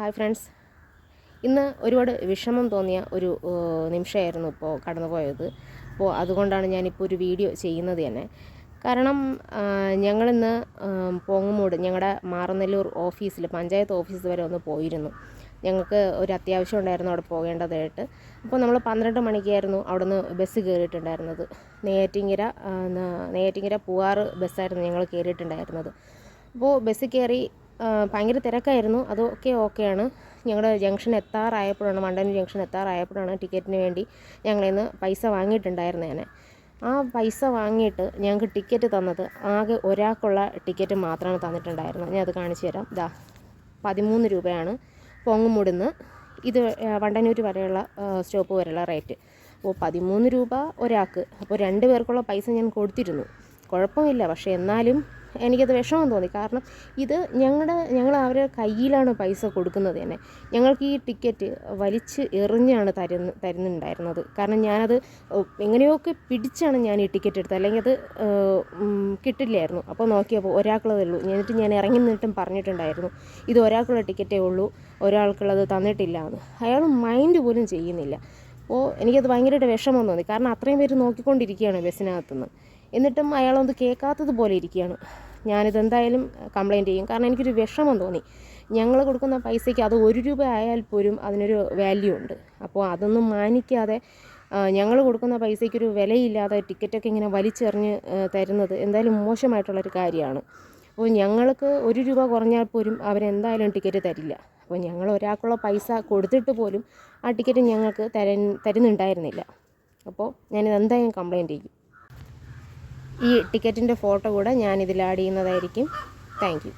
Hi friends. ഇന്ന് ഒരുപാട് വിഷമം തോന്നിയ ഒരു നിമിഷമായിരുന്നു ഇപ്പോൾ കടന്നുപോയത്. അപ്പോൾ അതുകൊണ്ടാണ് ഞാനിപ്പോൾ ഒരു വീഡിയോ ചെയ്യുന്നത് തന്നെ. കാരണം ഞങ്ങളിന്ന് പോങ്ങുമൂട് ഞങ്ങളുടെ മാറനല്ലൂർ ഓഫീസിൽ പഞ്ചായത്ത് ഓഫീസ് വരെ ഒന്ന് പോയിരുന്നു. ഞങ്ങൾക്ക് ഒരു അത്യാവശ്യം ഉണ്ടായിരുന്നു അവിടെ പോകേണ്ടതായിട്ട്. അപ്പോൾ നമ്മൾ പന്ത്രണ്ട് മണിക്കായിരുന്നു അവിടുന്ന് ബസ് കയറിയിട്ടുണ്ടായിരുന്നത് നെയ്യാറ്റിങ്കര നെയ്യാറ്റിങ്കര പൂവാറ് ബസ്സായിരുന്നു ഞങ്ങൾ കയറിയിട്ടുണ്ടായിരുന്നത് അപ്പോൾ ബസ് കയറി ഭയങ്കര തിരക്കായിരുന്നു. അതൊക്കെ ഓക്കെയാണ് ഞങ്ങളുടെ ജംഗ്ഷൻ എത്താറായപ്പോഴാണ് മണ്ടന്നൂർ ജംഗ്ഷൻ എത്താറായപ്പോഴാണ് ടിക്കറ്റിന് വേണ്ടി ഞങ്ങളിന്ന് പൈസ വാങ്ങിയിട്ടുണ്ടായിരുന്നേനെ ആ പൈസ വാങ്ങിയിട്ട് ഞങ്ങൾക്ക് ടിക്കറ്റ് തന്നത് ആകെ ഒരാൾക്കുള്ള ടിക്കറ്റ് മാത്രമാണ് തന്നിട്ടുണ്ടായിരുന്നത് ഞാൻ അത് കാണിച്ചു തരാം. ദാ പതിമൂന്ന് രൂപയാണ് പൊങ്ങുമുടുന്ന്. ഇത് വണ്ടന്നൂർ വരെയുള്ള സ്റ്റോപ്പ് വരെയുള്ള റേറ്റ് അപ്പോൾ പതിമൂന്ന് രൂപ ഒരാൾക്ക്. അപ്പോൾ രണ്ട് പേർക്കുള്ള പൈസ ഞാൻ കൊടുത്തിരുന്നു. കുഴപ്പമില്ല. പക്ഷേ എന്നാലും എനിക്കത് വിഷമം തോന്നി. കാരണം ഇത് ഞങ്ങളുടെ ഞങ്ങൾ അവരുടെ കയ്യിലാണ് പൈസ കൊടുക്കുന്നത് തന്നെ. ഞങ്ങൾക്ക് ഈ ടിക്കറ്റ് വലിച്ച് എറിഞ്ഞാണ് തരുന്ന തരുന്നുണ്ടായിരുന്നത്. കാരണം ഞാനത് എങ്ങനെയൊക്കെ പിടിച്ചാണ് ഞാൻ ഈ ടിക്കറ്റ് എടുത്തത്. അല്ലെങ്കിൽ അത് കിട്ടില്ലായിരുന്നു. അപ്പോൾ നോക്കിയപ്പോൾ ഒരാൾക്കുള്ളതേ ഉള്ളൂ. എന്നിട്ട് ഞാൻ ഇറങ്ങി നിന്നിട്ടും പറഞ്ഞിട്ടുണ്ടായിരുന്നു. ഇത് ഒരാൾക്കുള്ള ടിക്കറ്റേ ഉള്ളൂ. ഒരാൾക്കുള്ളത് തന്നിട്ടില്ല എന്ന് അയാൾ മൈൻഡ് പോലും ചെയ്യുന്നില്ല. അപ്പോൾ എനിക്കത് ഭയങ്കരമായിട്ട് വിഷമം തോന്നി. കാരണം അത്രയും പേര് നോക്കിക്കൊണ്ടിരിക്കുകയാണ് ബസ്സിനകത്തുനിന്ന്. എന്നിട്ടും അയാളൊന്ന് കേൾക്കാത്തത് പോലെ ഇരിക്കുകയാണ്. ഞാനിതെന്തായാലും കംപ്ലയിന്റ് ചെയ്യും. കാരണം എനിക്കൊരു വിഷമം തോന്നി. ഞങ്ങൾ കൊടുക്കുന്ന പൈസയ്ക്ക് അത് ഒരു രൂപ ആയാൽ പോലും അതിനൊരു വാല്യൂ ഉണ്ട്. അപ്പോൾ അതൊന്നും മാനിക്കാതെ ഞങ്ങൾ കൊടുക്കുന്ന പൈസയ്ക്കൊരു വിലയില്ലാതെ ടിക്കറ്റൊക്കെ ഇങ്ങനെ വലിച്ചെറിഞ്ഞ് തരുന്നത് എന്തായാലും മോശമായിട്ടുള്ളൊരു കാര്യമാണ്. അപ്പോൾ ഞങ്ങൾക്ക് ഒരു രൂപ കുറഞ്ഞാൽ പോലും അവരെന്തായാലും ടിക്കറ്റ് തരില്ല. അപ്പോൾ ഞങ്ങൾ ഒരാൾക്കുള്ള പൈസ കൊടുത്തിട്ട് പോലും ആ ടിക്കറ്റ് ഞങ്ങൾക്ക് തരൻ തരുന്നുണ്ടായിരുന്നില്ല. അപ്പോൾ ഞാനിത് എന്തായാലും കംപ്ലയിന്റ് ചെയ്യും. ഈ ടിക്കറ്റിന്റെ ഫോട്ടോ കൂടെ ഞാനിതിൽ ആഡ് ചെയ്യുന്നതായിരിക്കും. താങ്ക്